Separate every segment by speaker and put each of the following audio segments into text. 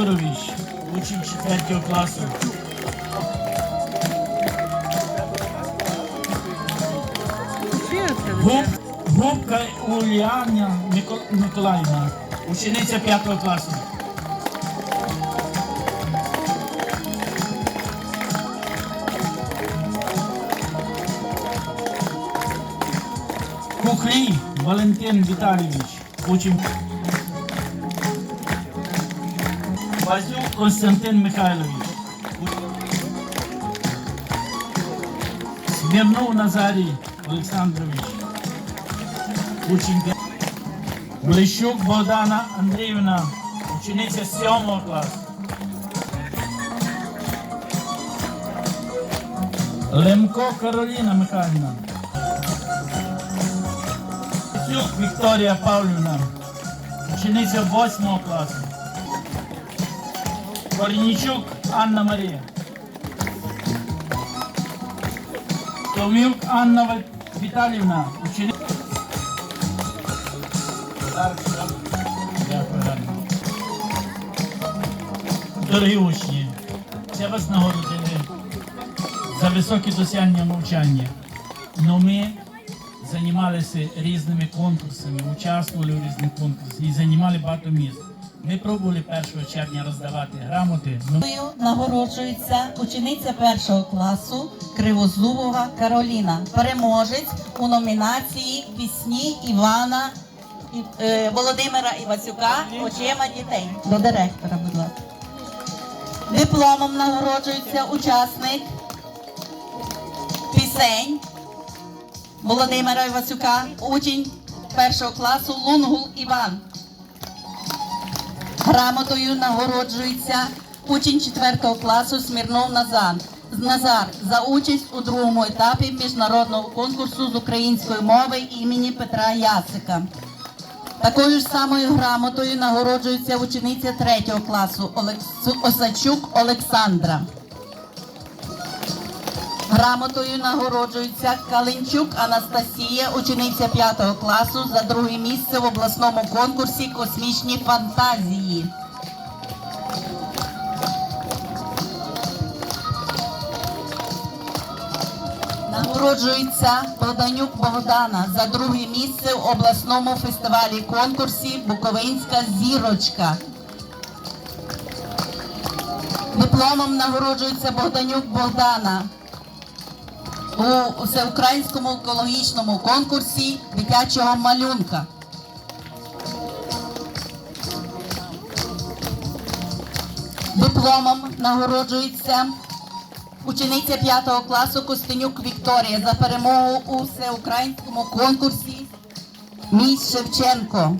Speaker 1: Юрович, учень 4 класу. Губ, губка Уляна Миколаївна, учениця 5 класу. Кухлій Валентин Віталійович, учень. Базюк Константин Михайлович. Смірнов Назарій Олександрович. Учень. Блищук Богдана Андріївна, учениця 7 класу. Лемко Кароліна Михайлівна. Вікторія Павлівна, учениця 8 класу. Корнічук Анна Марія. Томюк Анна Віталівна, учениця. Дякую, Дорогі учні, я вас нагородили за високі досягнення навчання. Но ми займалися різними конкурсами, участвували в різних конкурсах і займали багато місць. Ми пробували 1 червня роздавати грамоти. но
Speaker 2: Нагороджується учениця першого класу Кривозубова Кароліна, переможець у номінації Пісні Івана е, Володимира Івасюка Очима дітей. До директора, будь ласка. Дипломом нагороджується учасник пісень Володимира Івасюка, учень першого класу Лунгул Іван. Грамотою нагороджується учень 4 класу Смірнов Назар. Назар за участь у другому етапі міжнародного конкурсу з української мови імені Петра Ясика. Такою ж самою грамотою нагороджується учениця 3 класу Осадчук Олександра. Грамотою нагороджується Калинчук Анастасія, учениця 5 класу за друге місце в обласному конкурсі Космічні фантазії. Нагороджується Богданюк Богдана за друге місце в обласному фестивалі конкурсі Буковинська зірочка. Дипломом нагороджується Богданюк Богдана у всеукраїнському екологічному конкурсі дитячого малюнка. Дипломом нагороджується учениця 5 класу Костенюк Вікторія за перемогу у всеукраїнському конкурсі Міс Шевченко.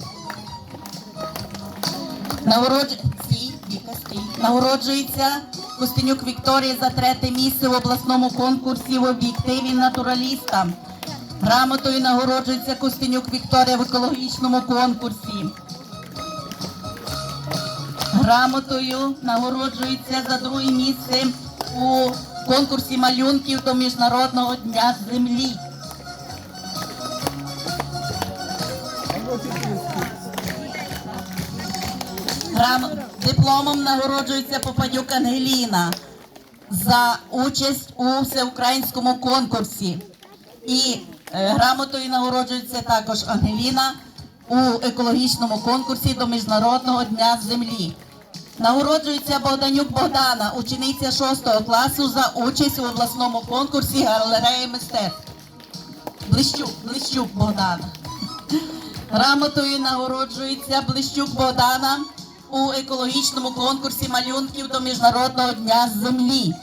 Speaker 2: Нагороджується Костенюк Вікторія за третє місце в обласному конкурсі в об'єктиві натураліста. Грамотою нагороджується Костенюк Вікторія в екологічному конкурсі. Грамотою нагороджується за друге місце у конкурсі малюнків до Міжнародного дня землі. Грам... Дипломом нагороджується Попадюк Ангеліна за участь у всеукраїнському конкурсі. І е, грамотою нагороджується також Ангеліна у екологічному конкурсі до Міжнародного дня землі. Нагороджується Богданюк Богдана, учениця 6 класу за участь у обласному конкурсі галереї мистецтв. Блищук, Блищук Богдана. Грамотою нагороджується Блищук Богдана у екологічному конкурсі малюнків до Міжнародного дня землі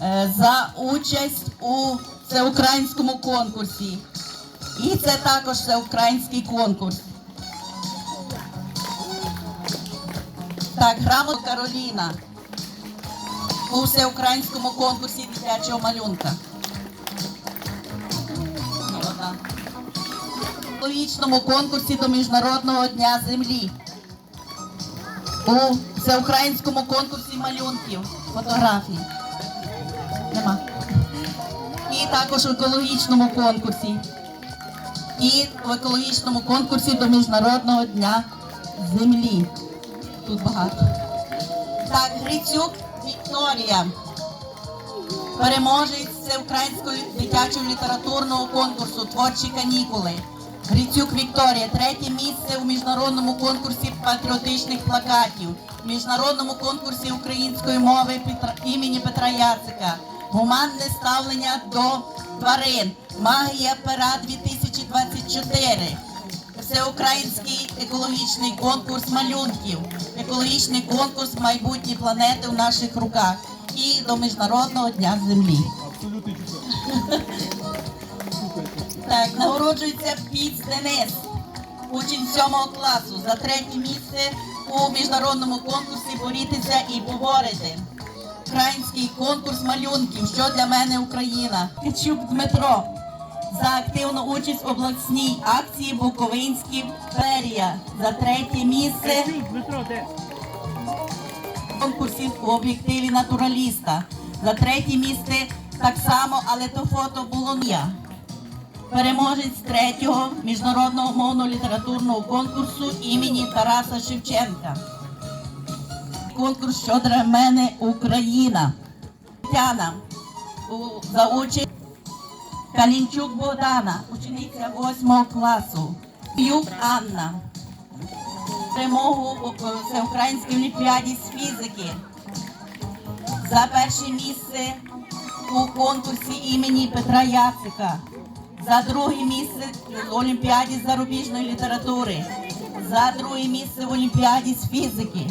Speaker 2: е, за участь у всеукраїнському конкурсі. І це також всеукраїнський конкурс. Так, грамот Кароліна у всеукраїнському конкурсі дитячого малюнка. Екологічному конкурсі до Міжнародного дня землі. У всеукраїнському конкурсі малюнків, фотографій. Нема. І також в екологічному конкурсі. І в екологічному конкурсі до Міжнародного дня землі. Тут багато. Так, Грицюк Вікторія. Переможець всеукраїнського дитячого літературного конкурсу Творчі канікули. Грицюк Вікторія, третє місце у міжнародному конкурсі патріотичних плакатів, міжнародному конкурсі української мови імені Петра Яцика, гуманне ставлення до тварин, магія пера 2024. Всеукраїнський екологічний конкурс малюнків, екологічний конкурс майбутні планети в наших руках і до Міжнародного дня землі. Так, нагороджується Піц Денис, учень 7 класу за третє місце у міжнародному конкурсі Борітися і поборити. Український конкурс малюнків. Що для мене Україна? Кичук Дмитро за активну участь в обласній акції Буковинські ферія за третє місце конкурсів у об'єктиві натураліста. За третє місце так само, але то фото було не я. Переможець третього міжнародного мовно-літературного конкурсу імені Тараса Шевченка. Конкурс що для мене Україна. Тетяна за участь Калінчук Богдана, учениця 8 класу. Юк Анна перемогу всеукраїнській олімпіаді з фізики. За перше місце у конкурсі імені Петра Яцика. За друге місце в Олімпіаді з зарубіжної літератури. За друге місце в Олімпіаді з фізики.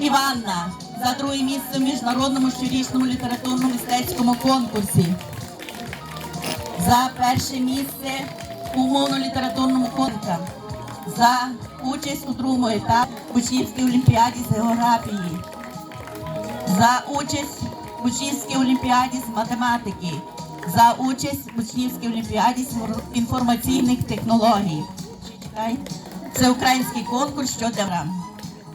Speaker 2: Іванна за друге місце в міжнародному щорічному літературно-мистецькому конкурсі за перше місце у мовно-літературному конкурсі, за участь у другому етапі в учнівській олімпіаді з географії, за участь учнівській олімпіаді з математики, за участь в учнівській олімпіаді з інформаційних технологій. Це український конкурс щодо.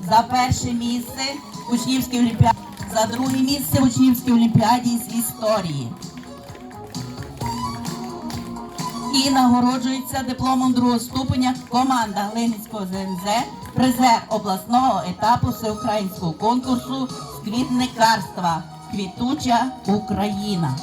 Speaker 2: За перше місце учнівській олімпіаді, за друге місце учнівській олімпіаді з історії. і нагороджується дипломом другого ступеня команда Глиницького ЗНЗ, призер обласного етапу всеукраїнського конкурсу з квітникарства Квітуча Україна.